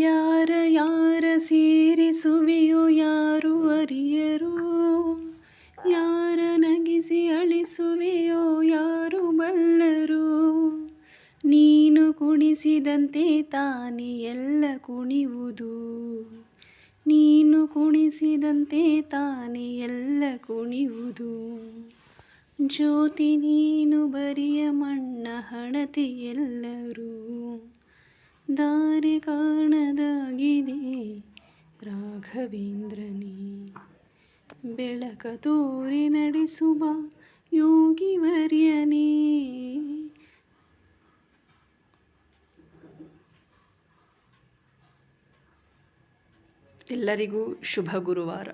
ಯಾರ ಯಾರ ಸೇರಿಸುವೆಯೋ ಯಾರು ಅರಿಯರು? ಯಾರ ನಗಿಸಿ ಅಳಿಸುವೆಯೋ ಯಾರು ಬಲ್ಲರು? ನೀನು ಕುಣಿಸಿದಂತೆ ತಾನೇ ಎಲ್ಲ ಕುಣಿವುದು. ನೀನು ಕುಣಿಸಿದಂತೆ ತಾನೇ ಎಲ್ಲ ಕುಣಿವುದು. ಜ್ಯೋತಿ ನೀನು ಬರಿಯ ಮಣ್ಣ ಹಣತೆ ಎಲ್ಲರೂ. ದಾರಿ ಕಾಣದಾಗಿದೆ. ರಾಘವೇಂದ್ರನೇ ಬೆಳಕ ತೋರಿ ನಡೆಸುವ ಯೋಗಿವರ್ಯನೇ. ಎಲ್ಲರಿಗೂ ಶುಭ ಗುರುವಾರ.